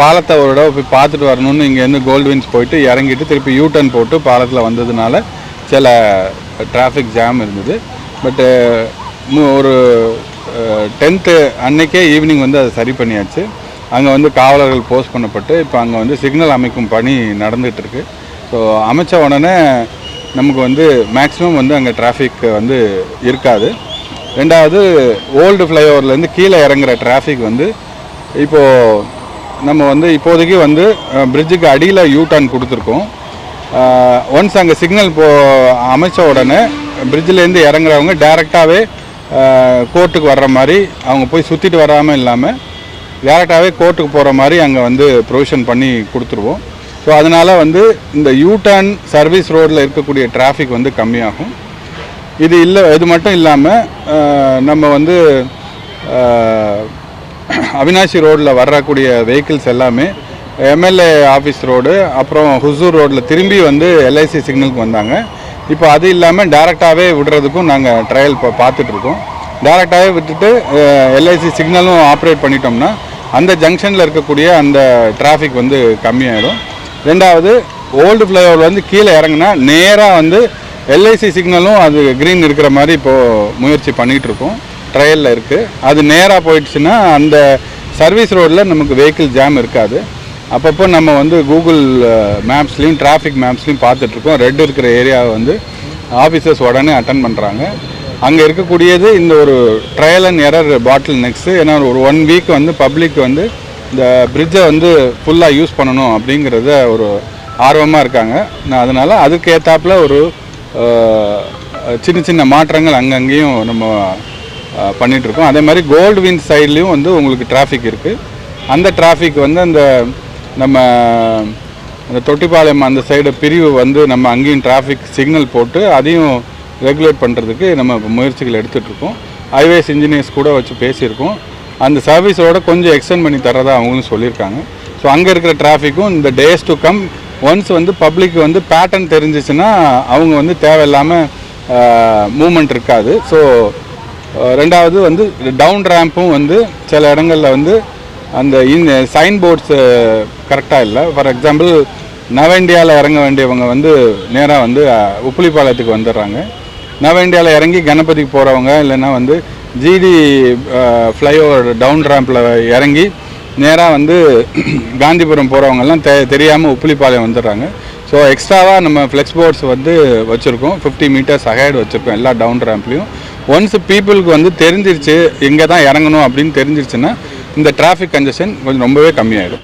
பாலத்தை ஒரு தடவை போய் பார்த்துட்டு வரணும்னு இங்கேருந்து கோல்டுவின்ஸ் போயிட்டு இறங்கிட்டு திருப்பி யூ டர்ன் போட்டு பாலத்தில் வந்ததுனால சில டிராஃபிக் ஜாம் இருந்தது. பட்டு ஒரு டென்த்து அன்னைக்கே ஈவினிங் வந்து அதை சரி பண்ணியாச்சு. அங்கே வந்து காவலர்கள் போஸ்ட் பண்ணப்பட்டு இப்போ அங்கே வந்து சிக்னல் அமைக்கும் பணி நடந்துகிட்ருக்கு ஸோ அமைச்ச உடனே நமக்கு வந்து மேக்ஸிமம் வந்து அங்கே டிராஃபிக் வந்து இருக்காது. ரெண்டாவது ஓல்டு ஃப்ளைஓவர்லேருந்து கீழே இறங்குற டிராஃபிக் வந்து இப்போது நம்ம வந்து இப்போதைக்கு வந்து பிரிட்ஜுக்கு அடியில் யூ டர்ன் கொடுத்துருக்கோம் ஒன்ஸ் அங்கே சிக்னல் போ அமைச்ச உடனே பிரிட்ஜிலேருந்து இறங்குறவங்க டேரெக்டாகவே கோர்ட்டுக்கு வர்ற மாதிரி அவங்க போய் சுற்றிட்டு வராமல் இல்லாமல் டேரெக்டாகவே கோர்ட்டுக்கு போகிற மாதிரி அங்கே வந்து ப்ரொவிஷன் பண்ணி கொடுத்துருவோம். ஸோ அதனால் வந்து இந்த யூ டர்ன் சர்வீஸ் ரோட்டில் இருக்கக்கூடிய டிராஃபிக் வந்து கம்மியாகும். இது இல்லை இது மட்டும் இல்லாமல் நம்ம வந்து அவினாசி அவினாஷி வரக்கூடிய வெஹிக்கிள்ஸ் எல்லாமே எம்எல்ஏ ஆஃபீஸ் ரோடு அப்புறம் ஹுசூர் ரோட்டில் திரும்பி வந்து எல்ஐசி சிக்னலுக்கு வந்தாங்க. இப்போ அது இல்லாமல் டேரெக்டாகவே விடுறதுக்கும் நாங்கள் ட்ரையல் இப்போ பார்த்துட்ருக்கோம். டேரெக்டாகவே விட்டுட்டு எல்ஐசி சிக்னலும் ஆப்ரேட் பண்ணிட்டோம்னா அந்த ஜங்ஷனில் இருக்கக்கூடிய அந்த டிராஃபிக் வந்து கம்மியாயிடும். ரெண்டாவது ஓல்டு ஃப்ளைஓவர் வந்து கீழே இறங்குனா நேராக வந்து எல்ஐசி சிக்னலும் அது க்ரீன் இருக்கிற மாதிரி இப்போது முயற்சி பண்ணிகிட்ருக்கோம் ட்ரையலில் இருக்குது அது நேராக போயிடுச்சுன்னா அந்த சர்வீஸ் ரோடில் நமக்கு வெஹிக்கிள் ஜாம் இருக்காது. அப்பப்போ நம்ம வந்து கூகுள் மேப்ஸ்லேயும் டிராஃபிக் மேப்ஸ்லையும் பார்த்துட்ருக்கோம். ரெட் இருக்கிற ஏரியாவை வந்து ஆஃபீஸர்ஸ் உடனே அட்டன் பண்ணுறாங்க அங்கே இருக்கக்கூடியது இந்த ஒரு ட்ரையல் அண்ட் எரர் பாட்டில் நெக்ஸ்ட்டு ஏன்னா ஒரு ஒன் வீக் வந்து பப்ளிக் வந்து இந்த பிரிட்ஜை வந்து ஃபுல்லாக யூஸ் பண்ணணும் அப்படிங்கிறத ஒரு ஆர்வமாக இருக்காங்க. நான் அதனால் அதுக்கு ஒரு சின்ன சின்ன மாற்றங்கள் அங்கங்கேயும் நம்ம பண்ணிகிட்ருக்கோம் அதே மாதிரி கோல்டு வின் சைட்லேயும் வந்து உங்களுக்கு டிராஃபிக் இருக்குது அந்த டிராஃபிக் வந்து அந்த நம்ம அந்த தொட்டிப்பாளையம் அந்த சைடு பிரிவு வந்து நம்ம அங்கேயும் டிராஃபிக் சிக்னல் போட்டு அதையும் ரெகுலேட் பண்ணுறதுக்கு நம்ம முயற்சிகள் எடுத்துகிட்ருக்கோம் ஹைவேஸ் இன்ஜினியர்ஸ் கூட வச்சு பேசியிருக்கோம். அந்த சர்வீஸோட கொஞ்சம் எக்ஸ்டெண்ட் பண்ணி தரதா அவங்களும் சொல்லியிருக்காங்க. ஸோ அங்கே இருக்கிற டிராஃபிக்கும் இந்த டேஸ் டு கம் ஒன்ஸ் வந்து பப்ளிக் வந்து பேட்டர்ன் தெரிஞ்சிச்சுன்னா அவங்க வந்து தேவையில்லாமல் மூமெண்ட் இருக்காது. ஸோ ரெண்டாவது வந்து டவுன் ரேம்பும் வந்து சில இடங்களில் வந்து அந்த இந்த சைன் போர்ட்ஸு கரெக்டாக இல்லை. ஃபார் எக்ஸாம்பிள் நவ இந்தியாவில் இறங்க வேண்டியவங்க வந்து நேராக வந்து உப்புளிப்பாளையத்துக்கு வந்துடுறாங்க நவ இந்தியாவில் இறங்கி கணபதிக்கு போகிறவங்க இல்லைன்னா வந்து ஜிடி ஃப்ளைஓவர் டவுன் ரேம்பில் இறங்கி நேராக வந்து காந்திபுரம் போகிறவங்கெல்லாம் தெ தெரியாமல் உப்புளிப்பாளையம் வந்துடுறாங்க ஸோ எக்ஸ்ட்ராவாக நம்ம ஃப்ளெக்ஸ் போர்ட்ஸ் வந்து வச்சுருக்கோம். ஃபிஃப்டி மீட்டர்ஸ் அஹைட் வச்சுருக்கோம் எல்லா டவுன் ரேம்ப்லேயும் ஒன்ஸ் பீப்புளுக்கு வந்து தெரிஞ்சிருச்சு எங்கே தான் இறங்கணும் அப்படின்னு தெரிஞ்சிருச்சுன்னா இந்த டிராஃபிக் கன்ஜெஷன் கொஞ்சம் ரொம்பவே கம்மியாயிடும்.